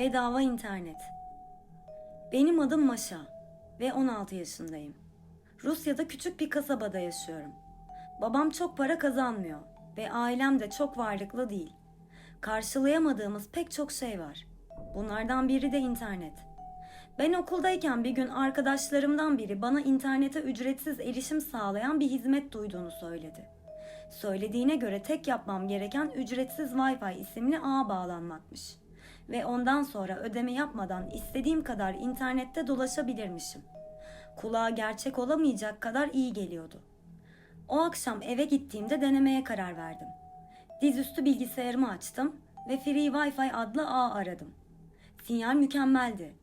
Bedava internet. Benim adım Maşa ve 16 yaşındayım. Rusya'da küçük bir kasabada yaşıyorum. Babam çok para kazanmıyor ve ailem de çok varlıklı değil. Karşılayamadığımız pek çok şey var. Bunlardan biri de internet. Ben okuldayken bir gün arkadaşlarımdan biri bana internete ücretsiz erişim sağlayan bir hizmet duyduğunu söyledi. Söylediğine göre tek yapmam gereken ücretsiz Wi-Fi isimli ağa bağlanmakmış. Ve ondan sonra ödeme yapmadan istediğim kadar internette dolaşabilirmişim. Kulağa gerçek olamayacak kadar iyi geliyordu. O akşam eve gittiğimde denemeye karar verdim. Dizüstü bilgisayarımı açtım ve Free Wi-Fi adlı ağ aradım. Sinyal mükemmeldi.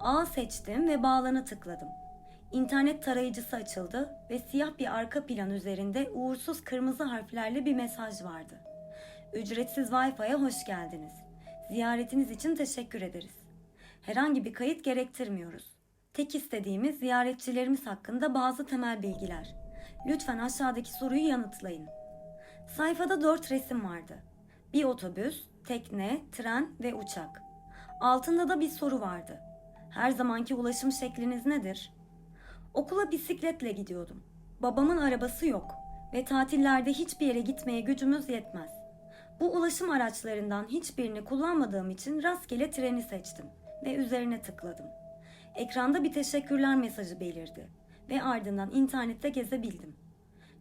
Ağı seçtim ve bağlana tıkladım. İnternet tarayıcısı açıldı ve siyah bir arka plan üzerinde uğursuz kırmızı harflerle bir mesaj vardı. Ücretsiz Wi-Fi'ye hoş geldiniz. Ziyaretiniz için teşekkür ederiz. Herhangi bir kayıt gerektirmiyoruz. Tek istediğimiz ziyaretçilerimiz hakkında bazı temel bilgiler. Lütfen aşağıdaki soruyu yanıtlayın. Sayfada dört resim vardı. Bir otobüs, tekne, tren ve uçak. Altında da bir soru vardı. Her zamanki ulaşım şekliniz nedir? Okula bisikletle gidiyordum. Babamın arabası yok ve tatillerde hiçbir yere gitmeye gücümüz yetmez. Bu ulaşım araçlarından hiçbirini kullanmadığım için rastgele treni seçtim ve üzerine tıkladım. Ekranda bir teşekkürler mesajı belirdi ve ardından internette gezebildim.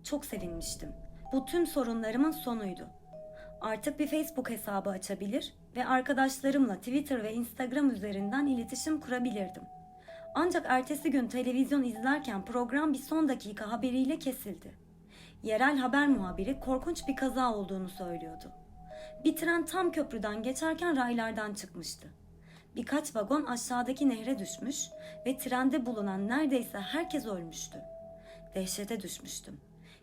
Çok sevinmiştim. Bu tüm sorunlarımın sonuydu. Artık bir Facebook hesabı açabilir ve arkadaşlarımla Twitter ve Instagram üzerinden iletişim kurabilirdim. Ancak ertesi gün televizyon izlerken program bir son dakika haberiyle kesildi. Yerel haber muhabiri korkunç bir kaza olduğunu söylüyordu. Bir tren tam köprüden geçerken raylardan çıkmıştı. Birkaç vagon aşağıdaki nehre düşmüş ve trende bulunan neredeyse herkes ölmüştü. Dehşete düşmüştüm.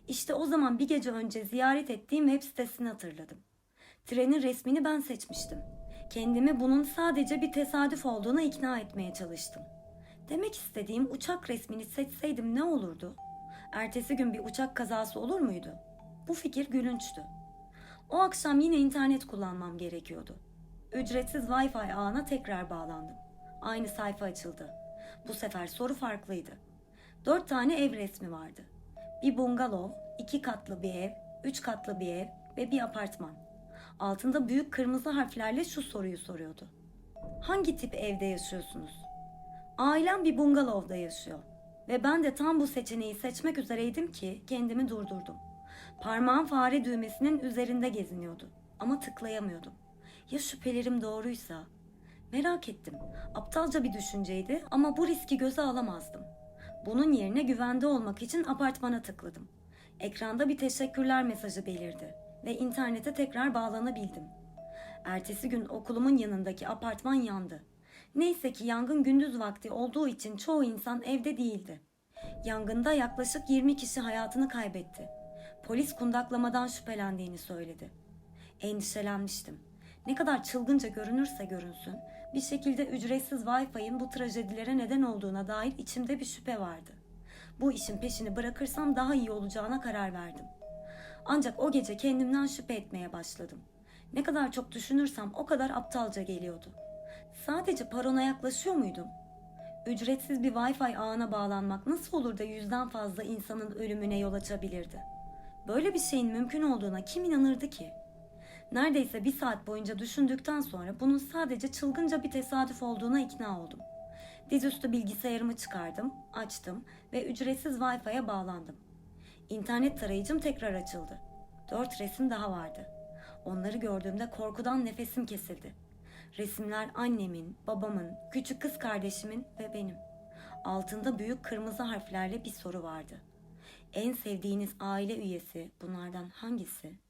İşte o zaman bir gece önce ziyaret ettiğim web sitesini hatırladım. Trenin resmini ben seçmiştim. Kendimi bunun sadece bir tesadüf olduğuna ikna etmeye çalıştım. Demek istediğim uçak resmini seçseydim ne olurdu? Ertesi gün bir uçak kazası olur muydu? Bu fikir gülünçtü. O akşam yine internet kullanmam gerekiyordu. Ücretsiz Wi-Fi ağına tekrar bağlandım. Aynı sayfa açıldı. Bu sefer soru farklıydı. Dört tane ev resmi vardı. Bir bungalov, iki katlı bir ev, üç katlı bir ev ve bir apartman. Altında büyük kırmızı harflerle şu soruyu soruyordu. Hangi tip evde yaşıyorsunuz? Ailem bir bungalovda yaşıyor. Ve ben de tam bu seçeneği seçmek üzereydim ki kendimi durdurdum. Parmağım fare düğmesinin üzerinde geziniyordu. Ama tıklayamıyordum. Ya şüphelerim doğruysa? Merak ettim. Aptalca bir düşünceydi ama bu riski göze alamazdım. Bunun yerine güvende olmak için apartmana tıkladım. Ekranda bir teşekkürler mesajı belirdi ve internete tekrar bağlanabildim. Ertesi gün okulumun yanındaki apartman yandı. Neyse ki yangın gündüz vakti olduğu için çoğu insan evde değildi. Yangında yaklaşık 20 kişi hayatını kaybetti. Polis kundaklamadan şüphelendiğini söyledi. Endişelenmiştim. Ne kadar çılgınca görünürse görünsün, bir şekilde ücretsiz Wi-Fi'nin bu trajedilere neden olduğuna dair içimde bir şüphe vardı. Bu işin peşini bırakırsam daha iyi olacağına karar verdim. Ancak o gece kendimden şüphe etmeye başladım. Ne kadar çok düşünürsem o kadar aptalca geliyordu. Sadece parona yaklaşıyor muydum? Ücretsiz bir Wi-Fi ağına bağlanmak nasıl olur da yüzden fazla insanın ölümüne yol açabilirdi? Böyle bir şeyin mümkün olduğuna kim inanırdı ki? Neredeyse bir saat boyunca düşündükten sonra bunun sadece çılgınca bir tesadüf olduğuna ikna oldum. Dizüstü bilgisayarımı çıkardım, açtım ve ücretsiz Wi-Fi'ye bağlandım. İnternet tarayıcım tekrar açıldı. Dört resim daha vardı. Onları gördüğümde korkudan nefesim kesildi. Resimler annemin, babamın, küçük kız kardeşimin ve benim. Altında büyük kırmızı harflerle bir soru vardı. En sevdiğiniz aile üyesi bunlardan hangisi?